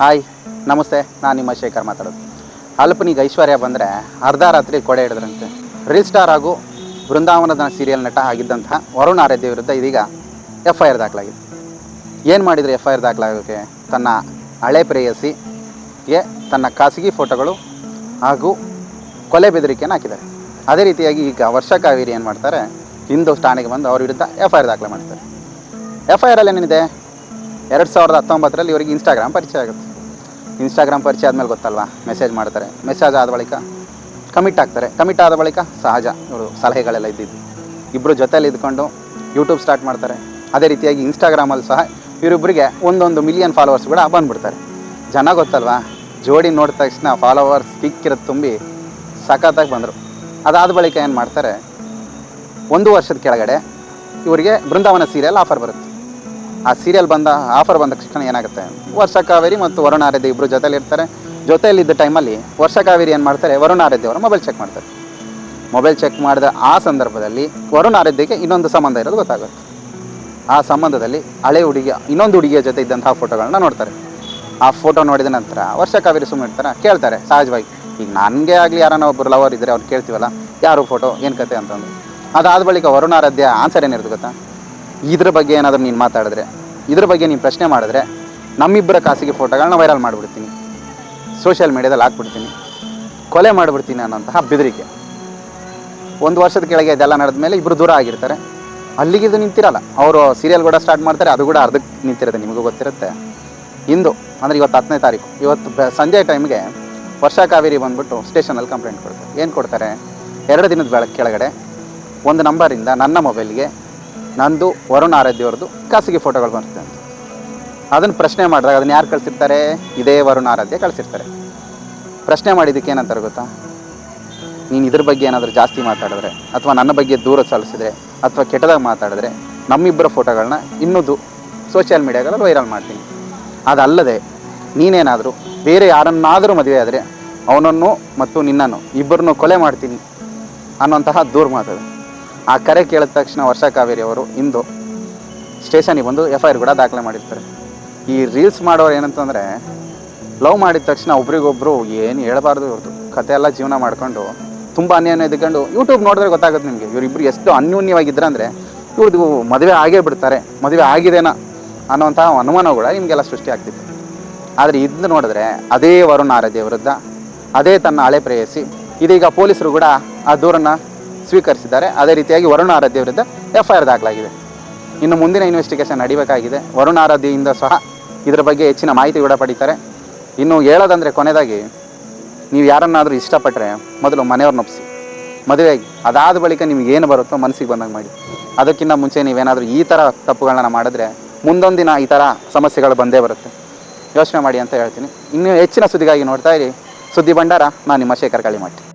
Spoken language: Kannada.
ಹಾಯ್, ನಮಸ್ತೆ. ನಾನು ನಿಮ್ಮ ಶೇಖರ್ ಮಾತಾಡೋದು. ಅಲ್ಪನಿಗೆ ಐಶ್ವರ್ಯ ಬಂದರೆ ಅರ್ಧ ರಾತ್ರಿ ಕೊಡೆ ಹಿಡಿದ್ರಂತೆ. ರೀಲ್ ಸ್ಟಾರ್ ಹಾಗೂ ಬೃಂದಾವನದ ಸೀರಿಯಲ್ ನಟ ಆಗಿದ್ದಂತಹ ವರುಣ್ ಆರಾಧ್ಯ ವಿರುದ್ಧ ಇದೀಗ ಎಫ್ ಐ ಆರ್ ದಾಖಲಾಗಿದೆ. ಏನು ಮಾಡಿದರೆ ಎಫ್ ಐ ಆರ್ ದಾಖಲಾಗೋಕ್ಕೆ ತನ್ನ ಹಳೆ ಪ್ರೇಯಸಿಗೆ ತನ್ನ ಖಾಸಗಿ ಫೋಟೋಗಳು ಹಾಗೂ ಕೊಲೆ ಬೆದರಿಕೆಯನ್ನು ಹಾಕಿದ್ದಾರೆ. ಅದೇ ರೀತಿಯಾಗಿ ಈಗ ವರ್ಷ ಕಾವೇರಿ ಏನು ಮಾಡ್ತಾರೆ? ಹಿಂದೂ ಠಾಣೆಗೆ ಬಂದು ಅವ್ರ ವಿರುದ್ಧ ಎಫ್ ಐ ಆರ್ ದಾಖಲೆ ಮಾಡ್ತಾರೆ. ಎಫ್ ಐ ಆರಲ್ಲಿ ಏನಿದೆ ಎರಡು ಸಾವಿರದ ಹತ್ತೊಂಬತ್ತರಲ್ಲಿ ಇವರಿಗೆ ಇನ್ಸ್ಟಾಗ್ರಾಮ್ ಪರಿಚಯ ಆಗುತ್ತೆ. ಇನ್ಸ್ಟಾಗ್ರಾಮ್ ಪರಿಚಯ ಆದಮೇಲೆ ಗೊತ್ತಲ್ವಾ? ಮೆಸೇಜ್ ಮಾಡ್ತಾರೆ. ಮೆಸೇಜ್ ಆದ ಬಳಿಕ ಕಮಿಟ್ ಆಗ್ತಾರೆ. ಕಮಿಟ್ ಆದ ಬಳಿಕ ಸಹಜ. ಇವರು ಸಲಹೆಗಳೆಲ್ಲ ಇದ್ದಿದ್ದು. ಇಬ್ಬರು ಜೊತೇಲಿ ಇದ್ಕೊಂಡು ಯೂಟ್ಯೂಬ್ ಸ್ಟಾರ್ಟ್ ಮಾಡ್ತಾರೆ. ಅದೇ ರೀತಿಯಾಗಿ ಇನ್ಸ್ಟಾಗ್ರಾಮಲ್ಲಿ ಸಹ ಇವರಿಬ್ಬರಿಗೆ ಒಂದೊಂದು ಮಿಲಿಯನ್ ಫಾಲೋವರ್ಸ್ ಕೂಡ ಬಂದುಬಿಡ್ತಾರೆ. ಜನ ಗೊತ್ತಲ್ವಾ? ಜೋಡಿ ನೋಡಿದ ತಕ್ಷಣ ಫಾಲೋವರ್ಸ್ ಕಿಕ್ಕಿರೋದು ತುಂಬಿ ಸಖತ್ತಾಗಿ ಬಂದರು. ಅದಾದ ಬಳಿಕ ಏನು ಮಾಡ್ತಾರೆ? ಒಂದು ವರ್ಷದ ಕೆಳಗಡೆ ಇವರಿಗೆ ಬೃಂದಾವನ ಸೀರಿಯಲ್ ಆಫರ್ ಬರುತ್ತೆ. ಆ ಸೀರಿಯಲ್ ಬಂದ ಆಫರ್ ಬಂದ ತಕ್ಷಣ ಏನಾಗುತ್ತೆ? ವರ್ಷ ಕಾವೇರಿ ಮತ್ತು ವರುಣ ಆರಾಧ್ಯ ಇಬ್ಬರು ಜೊತೇಲಿ ಇರ್ತಾರೆ ಜೊತೆಯಲ್ಲಿದ್ದ ಟೈಮಲ್ಲಿ ವರ್ಷ ಕಾವೇರಿ ಏನು ಮಾಡ್ತಾರೆ? ವರುಣ ಆರಾಧ್ಯ ಅವರ ಮೊಬೈಲ್ ಚೆಕ್ ಮಾಡ್ತಾರೆ. ಮೊಬೈಲ್ ಚೆಕ್ ಮಾಡಿದ ಆ ಸಂದರ್ಭದಲ್ಲಿ ವರುಣ ಆರಾಧ್ಯಕ್ಕೆ ಇನ್ನೊಂದು ಸಂಬಂಧ ಇರೋದು ಗೊತ್ತಾಗುತ್ತೆ. ಆ ಸಂಬಂಧದಲ್ಲಿ ಹಳೆ ಹುಡುಗಿಯ ಇನ್ನೊಂದು ಹುಡುಗಿಯ ಜೊತೆ ಇದ್ದಂತಹ ಫೋಟೋಗಳನ್ನ ನೋಡ್ತಾರೆ. ಆ ಫೋಟೋ ನೋಡಿದ ನಂತರ ವರ್ಷ ಕಾವೇರಿ ಸುಮ್ಮನೆ ಇರ್ತಾರೆ, ಕೇಳ್ತಾರೆ ಸಹಜವಾಗಿ, ಈಗ ನನಗೆ ಆಗಲಿ ಯಾರನ್ನ ಒಬ್ಬರು ಲವರ್ ಇದ್ದರೆ ಅವ್ರು ಕೇಳ್ತೀವಲ್ಲ, ಯಾರು ಫೋಟೋ ಏನು ಕತೆ? ಅಂತಂದು. ಅದಾದ ಬಳಿಕ ವರುಣ ಆರಾಧ್ಯ ಆನ್ಸರ್ ಏನಿರುತ್ತೆ ಗೊತ್ತಾ? ಇದ್ರ ಬಗ್ಗೆ ಏನಾದರೂ ನೀನು ಮಾತಾಡಿದ್ರೆ, ಇದ್ರ ಬಗ್ಗೆ ನೀನು ಪ್ರಶ್ನೆ ಮಾಡಿದ್ರೆ ನಮ್ಮಿಬ್ಬರ ಖಾಸಗಿ ಫೋಟೋಗಳನ್ನ ವೈರಲ್ ಮಾಡಿಬಿಡ್ತೀನಿ. ಸೋಷಿಯಲ್ ಮೀಡ್ಯಾದಲ್ಲಿ ಹಾಕ್ಬಿಡ್ತೀನಿ. ಕೊಲೆ ಮಾಡಿಬಿಡ್ತೀನಿ ಅನ್ನೋಂತಹ ಬೆದರಿಕೆ. ಒಂದು ವರ್ಷದ ಕೆಳಗೆ ಇದೆಲ್ಲ ನಡೆದ ಮೇಲೆ ಇಬ್ಬರು ದೂರ ಆಗಿರ್ತಾರೆ. ಅಲ್ಲಿಗೆ ಇದು ನಿಂತಿರಲ್ಲ. ಅವರು ಸೀರಿಯಲ್ ಕೂಡ ಸ್ಟಾರ್ಟ್ ಮಾಡ್ತಾರೆ, ಅದು ಕೂಡ ಅರ್ಧಕ್ಕೆ ನಿಂತಿರುತ್ತೆ, ನಿಮಗೂ ಗೊತ್ತಿರುತ್ತೆ. ಇಂದು, ಅಂದರೆ ಇವತ್ತು ಹತ್ತನೇ ತಾರೀಕು, ಇವತ್ತು ಸಂಜೆ ಟೈಮ್ಗೆ ವರ್ಷ ಕಾವೇರಿ ಬಂದ್ಬಿಟ್ಟು ಸ್ಟೇಷನಲ್ಲಿ ಕಂಪ್ಲೇಂಟ್ ಕೊಡ್ತಾರೆ. ಏನು ಕೊಡ್ತಾರೆ? ಎರಡು ದಿನದ ಬೆಳಗ್ಗೆ ಕೆಳಗಡೆ ಒಂದು ನಂಬರಿಂದ ನನ್ನ ಮೊಬೈಲ್ಗೆ ನಂದು ವರುಣ್ ಆರಾಧ್ಯವ್ರದ್ದು ಖಾಸಗಿ ಫೋಟೋಗಳು ಬರುತ್ತೆ ಅಂತ. ಅದನ್ನು ಪ್ರಶ್ನೆ ಮಾಡಿದಾಗ ಅದನ್ನು ಯಾರು ಕಳಿಸಿರ್ತಾರೆ? ಇದೇ ವರುಣ್ ಆರಾಧ್ಯ ಕಳಿಸಿರ್ತಾರೆ. ಪ್ರಶ್ನೆ ಮಾಡಿದ್ದಕ್ಕೆ ಏನಂತಾರೆ ಗೊತ್ತಾ? ನೀನು ಇದ್ರ ಬಗ್ಗೆ ಏನಾದರೂ ಜಾಸ್ತಿ ಮಾತಾಡಿದ್ರೆ, ಅಥವಾ ನನ್ನ ಬಗ್ಗೆ ದೂರ ಸಲ್ಲಿಸಿದ್ರೆ, ಅಥವಾ ಕೆಟ್ಟದಾಗಿ ಮಾತಾಡಿದ್ರೆ ನಮ್ಮಿಬ್ಬರ ಫೋಟೋಗಳನ್ನ ಇನ್ನೊಂದು ಸೋಷಿಯಲ್ ಮೀಡಿಯಾಗಳಲ್ಲಿ ವೈರಲ್ ಮಾಡ್ತೀನಿ. ಅದಲ್ಲದೆ ನೀನೇನಾದರೂ ಬೇರೆ ಯಾರನ್ನಾದರೂ ಮದುವೆ ಆದರೆ ಅವನನ್ನು ಮತ್ತು ನಿನ್ನನ್ನು ಇಬ್ಬರನ್ನು ಕೊಲೆ ಮಾಡ್ತೀನಿ ಅನ್ನೋಂತಹ ದೂರ ಮಾತದು ಆ ಕರೆ ಕೇಳಿದ ತಕ್ಷಣ ವರ್ಷ ಕಾವೇರಿ ಅವರು ಇಂದು ಸ್ಟೇಷನಿಗೆ ಬಂದು ಎಫ್ ಐ ಆರ್ ಕೂಡ ದಾಖಲೆ ಮಾಡಿರ್ತಾರೆ. ಈ ರೀಲ್ಸ್ ಮಾಡೋರು ಏನಂತಂದರೆ, ಲವ್ ಮಾಡಿದ ತಕ್ಷಣ ಒಬ್ರಿಗೊಬ್ರು ಏನು ಹೇಳಬಾರ್ದು ಇವ್ರದ್ದು ಕತೆ ಎಲ್ಲ ಜೀವನ ಮಾಡ್ಕೊಂಡು ತುಂಬ ಅನ್ಯೋನ್ಯ ಇದ್ಕೊಂಡು ಯೂಟ್ಯೂಬ್ ನೋಡಿದ್ರೆ ಗೊತ್ತಾಗುತ್ತೆ ನಿಮಗೆ. ಇವರಿಬ್ಬರು ಎಷ್ಟು ಅನ್ಯೂನ್ಯವಾಗಿದ್ದರೆ ಅಂದರೆ ಇವ್ರದ್ದು ಮದುವೆ ಆಗೇ ಬಿಡ್ತಾರೆ, ಮದುವೆ ಆಗಿದೆನಾ ಅನ್ನೋಂಥ ಅನುಮಾನ ಕೂಡ ನಿಮಗೆಲ್ಲ ಸೃಷ್ಟಿ ಆಗ್ತಿತ್ತು. ಆದರೆ ಇದನ್ನು ನೋಡಿದ್ರೆ ಅದೇ ವರುಣ ಆರಾಧ್ಯ ವಿರುದ್ಧ, ಅದೇ ತನ್ನ ಹಳೆ ಪ್ರೇಯಸಿ. ಇದೀಗ ಪೊಲೀಸರು ಕೂಡ ಆ ದೂರನ್ನು ಸ್ವೀಕರಿಸಿದ್ದಾರೆ. ಅದೇ ರೀತಿಯಾಗಿ ವರುಣ್ ಆರಾಧ್ಯ ವಿರುದ್ಧ ಎಫ್ ಐ ಆರ್ ದಾಖಲಾಗಿದೆ. ಇನ್ನು ಮುಂದಿನ ಇನ್ವೆಸ್ಟಿಗೇಷನ್ ನಡೀಬೇಕಾಗಿದೆ. ವರುಣ್ ಆರಾಧ್ಯದಿಂದ ಸಹ ಇದರ ಬಗ್ಗೆ ಹೆಚ್ಚಿನ ಮಾಹಿತಿ ಕೂಡ ಪಡೀತಾರೆ. ಇನ್ನು ಹೇಳೋದಂದರೆ ಕೊನೆಯದಾಗಿ ನೀವು ಯಾರನ್ನಾದರೂ ಇಷ್ಟಪಟ್ಟರೆ ಮೊದಲು ಮನೆಯವ್ರನ್ನ ಒಪ್ಪಿಸಿ. ಮದುವೆಯಾಗಿ. ಅದಾದ ಬಳಿಕ ನಿಮ್ಗೆ ಏನು ಬರುತ್ತೋ ಮನಸ್ಸಿಗೆ ಬಂದಂಗೆ ಮಾಡಿ. ಅದಕ್ಕಿಂತ ಮುಂಚೆ ನೀವೇನಾದರೂ ಈ ಥರ ತಪ್ಪುಗಳನ್ನ ಮಾಡಿದ್ರೆ ಮುಂದೊಂದಿನ ಈ ಥರ ಸಮಸ್ಯೆಗಳು ಬಂದೇ ಬರುತ್ತೆ. ಯೋಚನೆ ಮಾಡಿ ಅಂತ ಹೇಳ್ತೀನಿ. ಇನ್ನು ಹೆಚ್ಚಿನ ಸುದ್ದಿಗಾಗಿ ನೋಡ್ತಾ ಇರಿ. ಸುದ್ದಿ ಭಂಡಾರ, ನಾನು ನಿಮ್ಮ ಶೇಖರ್ ಕಾಳಿಮಠ್